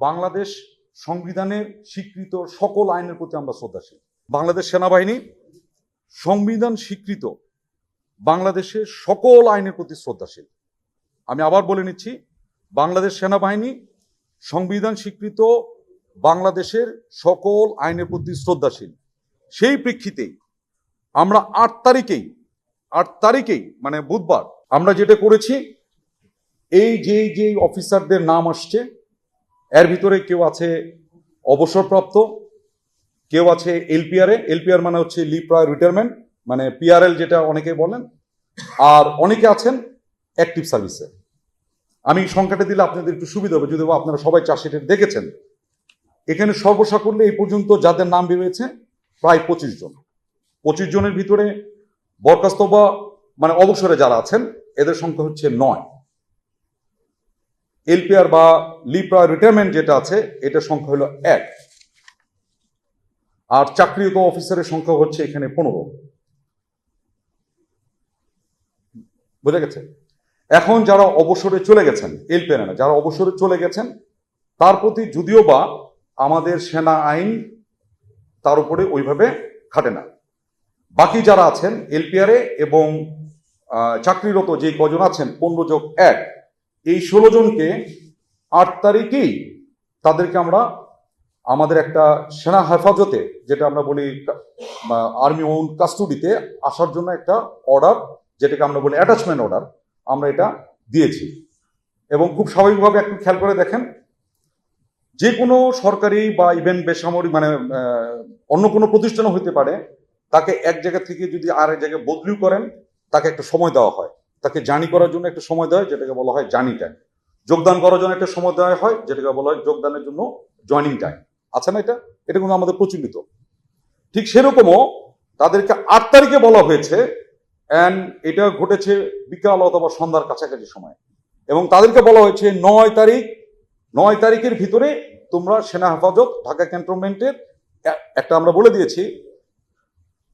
বাংলাদেশ সংবিধানের স্বীকৃত সকল আইনের প্রতি আমরা শ্রদ্ধাশীল। বাংলাদেশ সেনাবাহিনী সংবিধান স্বীকৃত বাংলাদেশের সকল আইনের প্রতি শ্রদ্ধাশীল। আমি আবার বলে নিচ্ছি, বাংলাদেশ সেনাবাহিনী সংবিধান স্বীকৃত বাংলাদেশের সকল আইনের প্রতি শ্রদ্ধাশীল। সেই প্রেক্ষিতেই আমরা আট তারিখেই আট তারিখেই মানে বুধবার, আমরা যেটা করেছি, এই যে যে অফিসারদের নাম আসছে এর ভিতরে কেউ আছে অবসরপ্রাপ্ত, কেউ আছে এলপিআর এলপিআর মানে হচ্ছে লিভ প্রায় রিটায়ারমেন্ট মানে পিআরএল যেটা অনেকে বলেন, আর অনেকে আছেন অ্যাক্টিভ সার্ভিসে আমি সংখ্যাটা দিলে আপনাদের একটু সুবিধা হবে, যদি আপনারা সবাই চাষিটা দেখেছেন। এখানে সর্বসা করলে এই পর্যন্ত যাদের নাম বেরিয়েছে, প্রায় পঁচিশ জন। পঁচিশ জনের ভিতরে বরখাস্ত বা মানে অবসরে যারা আছেন, এদের সংখ্যা হচ্ছে নয়। এলপিআর বা লিপ্রা রিটায়ারমেন্ট যেটা আছে, এটার সংখ্যা হলো এক। আর চাকরিরত অফিসারের সংখ্যা হচ্ছে এখানে পনেরো। বোঝা গেছে? এখন যারা অবসরে চলে গেছেন, এলপিআর না যারা অবসরে চলে গেছেন, তার প্রতি যদিও বা আমাদের সেনা আইন তার উপরে ওইভাবে খাটে না। বাকি যারা আছেন, এলপিআরে এবং চাকরিরত যে কজন আছেন, পনেরো যোগ এক এই ষোলো জনকে আট তারিখেই তাদেরকে আমরা আমাদের একটা সেনা হেফাজতে, যেটা আমরা বলি আর্মি ওন কাস্টডিতে আসার জন্য একটা অর্ডার যেটাকে আমরা বলি অ্যাটাচমেন্ট অর্ডার আমরা এটা দিয়েছি। এবং খুব স্বাভাবিকভাবে একটু খেয়াল করে দেখেন, যে কোনো সরকারি বা ইভেন বেসামরিক মানে অন্য কোনো প্রতিষ্ঠানও হতে পারে, তাকে এক জায়গা থেকে যদি আর এক জায়গায় বদলিও করেন, তাকে একটা সময় দেওয়া হয়। তাকে জার্নি করার জন্য একটা সময় দেওয়া হয়, যেটাকে বলা হয় জার্নি টাইম যোগদান করার জন্য একটা সময় দেওয়া হয়, যেটাকে বলা হয় যোগদানের জন্য জয়নিং টাইম আছে না এটা? এটা কিন্তু আমাদের প্রচলিত। ঠিক সেরকমও তাদেরকে আট তারিখে বলা হয়েছে অ্যান্ড এটা ঘটেছে বিকাল অথবা সন্ধ্যার কাছাকাছি সময়। এবং তাদেরকে বলা হয়েছে নয় তারিখ, নয় তারিখের ভিতরে তোমরা সেনা হেফাজত, ঢাকা ক্যান্টনমেন্টের একটা আমরা বলে দিয়েছি,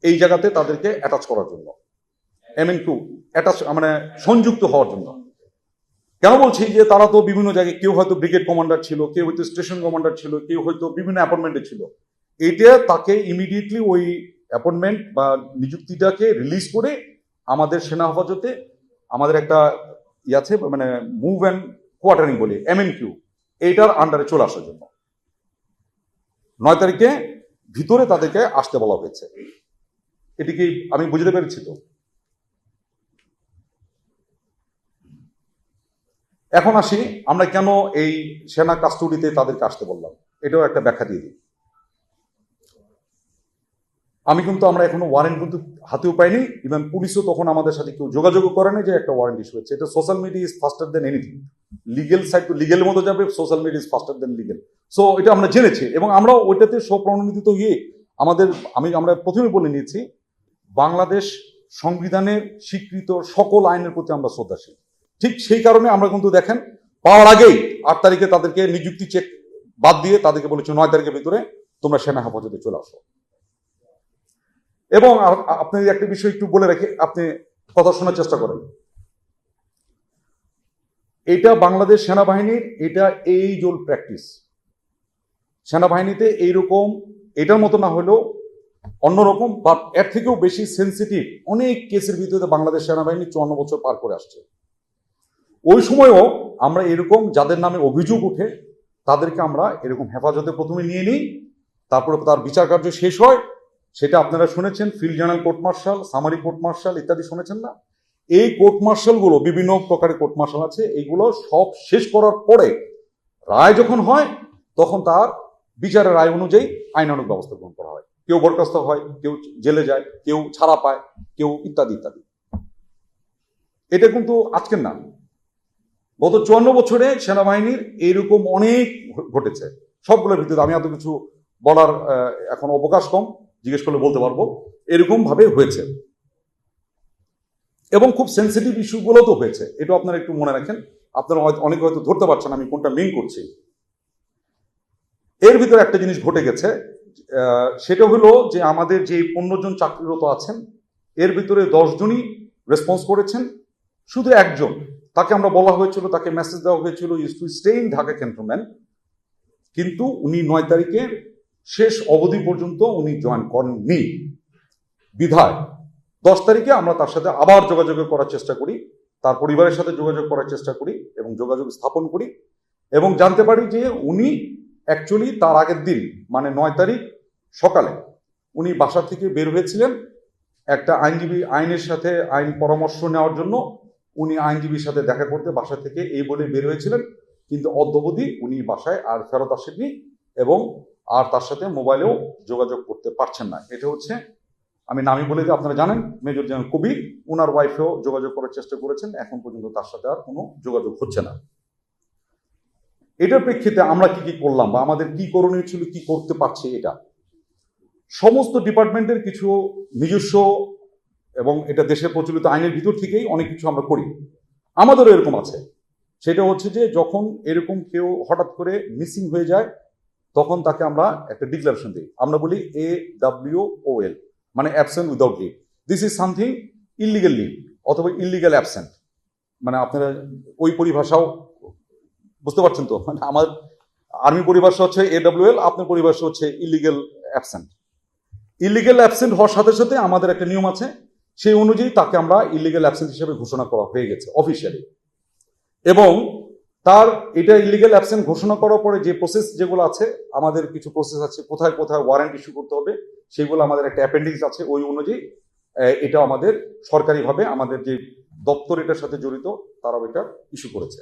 এই জায়গাতে তাদেরকে অ্যাটাচ করার জন্য। এম এন টু অ্যাটাচ মানে সংযুক্ত হওয়ার জন্য। কেন বলছি যে তারা তো বিভিন্ন জায়গায় কেউ হয়তো ব্রিগেড কমান্ডার ছিল, কেউ হয়তো স্টেশন কমান্ডার ছিল, কেউ হয়তো বিভিন্ন অ্যাপয়েন্টমেন্টে ছিল। এটা তাকে ইমিডিয়েটলি ওই অ্যাপয়েন্টমেন্ট বা নিযুক্তিটাকে রিলিজ করে আমাদের সেনা হেফাজতে আমাদের একটা ই আছে মানে মুভ অ্যান্ড কোয়ার্টারিং বলি এম এন কিউ এইটার আন্ডারে চলে আসার জন্য। নয় তারিখে ভিতরে তাদেরকে আসতে বলা হয়েছে। এটি কি আমি বুঝতে পেরেছি তো। এখন আসি, আমরা কেন এই সেনা কাস্টডিতে তাদেরকে আসতে বললাম? এটাও একটা ব্যাখ্যা দিয়ে দিই। আমি কিন্তু আমরা এখনও ওয়ারেন্ট কিন্তু হাতেও পাইনি ইভেন পুলিশও তখন আমাদের সাথে কেউ যোগাযোগ করে না যে একটা ওয়ারেন্ট ইস্যু হচ্ছে এটা social media is faster than anything legal side তো লিগেলের মতো যাবে social media is faster than legal so এটা আমরা জেনেছি এবং আমরা ওইটাতে স্বপ্রণোদিত হয়ে আমাদের, আমি, আমরা প্রথমে বলে নিয়েছি, বাংলাদেশ সংবিধানের স্বীকৃত সকল আইনের প্রতি আমরা শ্রদ্ধাশীল। ঠিক সেই কারণে আমরা কিন্তু দেখেন পাওয়ার আগেই আট তারিখে তাদেরকে নিযুক্তি চেক বাদ দিয়ে তাদেরকে বলেছে নয় তারিখের ভিতরে তোমরা সেনা হেফাজতে চলে আসো। এবং আপনি একটা বিষয় একটু বলে রেখে, আপনি কথা শোনার চেষ্টা করেন। এটা বাংলাদেশ সেনাবাহিনীর, এটা এই জোল প্র্যাকটিস সেনাবাহিনীতে এইরকম, এটার মতো না হলেও অন্যরকম বা এর থেকেও বেশি সেন্সিটিভ অনেক কেসের ভিতরে বাংলাদেশ সেনাবাহিনী চুয়ান্ন বছর পার করে আসছে। ওই সময়ও আমরা এরকম যাদের নামে অভিযোগ উঠে তাদেরকে আমরা এরকম হেফাজতে প্রথমে নিয়ে নিই, তারপরে তার বিচার কার্য শেষ হয়। সেটা আপনারা শুনেছেন, field general court martial, summary court martial ইত্যাদি শুনেছেন না? এই কোর্ট মার্শালগুলো, বিভিন্ন প্রকারের কোর্ট মার্শাল আছে, এইগুলো সব শেষ করার পরে রায় যখন হয়, তখন তার বিচারের রায় অনুযায়ী আইনানুক ব্যবস্থা গ্রহণ করা হয়। কেউ বরখাস্ত হয়, কেউ জেলে যায়, কেউ ছাড়া পায়, কেউ ইত্যাদি ইত্যাদি। এটা কিন্তু আজকের না। গত চুয়ান্ন বছরে সেনাবাহিনীর এইরকম অনেক ঘটেছে। সবগুলোর ভিতরে আমি এত কিছু বলার এখন অবকাশ কম, জিজ্ঞেস করলে বলতে পারব। এরকম ভাবে হয়েছে। এবং খুব সেন্সিটিভ ইস্যুগুলো তো হয়েছে। এটা আপনারা একটু মনে রাখেন। আপনারা অনেকে হয়তো ধরতে পারছেন আমি কোনটা মেন করছি। এর ভিতরে একটা জিনিস ঘটে গেছে সেটা হলো যে আমাদের যে পনেরো জন চাকরিরত আছেন, এর ভিতরে দশজনই রেসপন্স করেছেন। শুধু একজন তাকে আমরা বলা হয়েছিল, তাকে মেসেজ দেওয়া হয়েছিল is to stay in Dhaka cantonment কিন্তু উনি নয় তারিখের শেষ অবধি পর্যন্ত উনি জয়েন করেননি। বিধায় দশ তারিখে আমরা তার সাথে আবার যোগাযোগ করার চেষ্টা করি, তার পরিবারের সাথে যোগাযোগ করার চেষ্টা করি এবং যোগাযোগ স্থাপন করি এবং জানতে পারি যে উনি অ্যাকচুয়ালি তার আগের দিন মানে নয় তারিখ সকালে উনি বাসা থেকে বের হয়েছিলেন একটা আইনজীবী আইনের সাথে আইন পরামর্শ নেওয়ার জন্য উনি আইনজীবীর সাথে দেখা করতে বাসা থেকে এই বলে বের হয়েছিলেন, কিন্তু অদ্যবধি উনি বাসায় আর ফেরত আসেননি এবং আর তার সাথে মোবাইলেও যোগাযোগ করতে পারছেন না। এটা হচ্ছে, আমি নামই বলে দিই, আপনারা জানেন, মেজর জেনারেল কবির ওনার ওয়াইফেও যোগাযোগ করার চেষ্টা করেছেন, এখন পর্যন্ত তার সাথে আর কোনো যোগাযোগ হচ্ছে না। এটার প্রেক্ষিতে আমরা কি কি করলাম বা আমাদের কি করণীয় ছিল, কি করতে পারছি এটা? সমস্ত ডিপার্টমেন্টের কিছু নিজস্ব এবং এটা দেশের প্রচলিত আইনের ভিতর থেকেই অনেক কিছু আমরা করি। আমাদেরও এরকম আছে। সেটা হচ্ছে যে যখন এরকম কেউ হঠাৎ করে মিসিং হয়ে যায়, তখন তাকে আমরা একটা ডিক্লারেশন দিই। আমরা বলি এ ডাব্লিউ ও এল মানে absent without leave this is something illegal leave অথবা ইলিগাল অ্যাবসেন্ট মানে আপনারা ওই পরিভাষাও বুঝতে পারছেন তো? মানে আমার আর্মি পরিভাষা হচ্ছে এ ডাব্লিউ এল আপনার পরিভাষা হচ্ছে ইলিগাল অ্যাবসেন্ট ইলিগাল অ্যাবসেন্ট হওয়ার সাথে সাথে আমাদের একটা নিয়ম আছে সেই অনুযায়ী তাকে আমরা ইলিগাল অ্যাবসেন্স হিসেবে ঘোষণা করা হয়ে গেছে অফিসিয়ালি এবং তার এটা ইলিগাল অ্যাবসেন্ট ঘোষণা করার পরে যে প্রসেস যেগুলো আছে, আমাদের কিছু প্রসেস আছে, কোথায় কোথায় ওয়ারেন্ট ইস্যু করতে হবে, সেগুলো আমাদের একটা অ্যাপেন্ডিক্স আছে, ওই অনুযায়ী এটা আমাদের সরকারিভাবে আমাদের যে দপ্তর এটার সাথে জড়িত, তারাও এটা ইস্যু করেছে।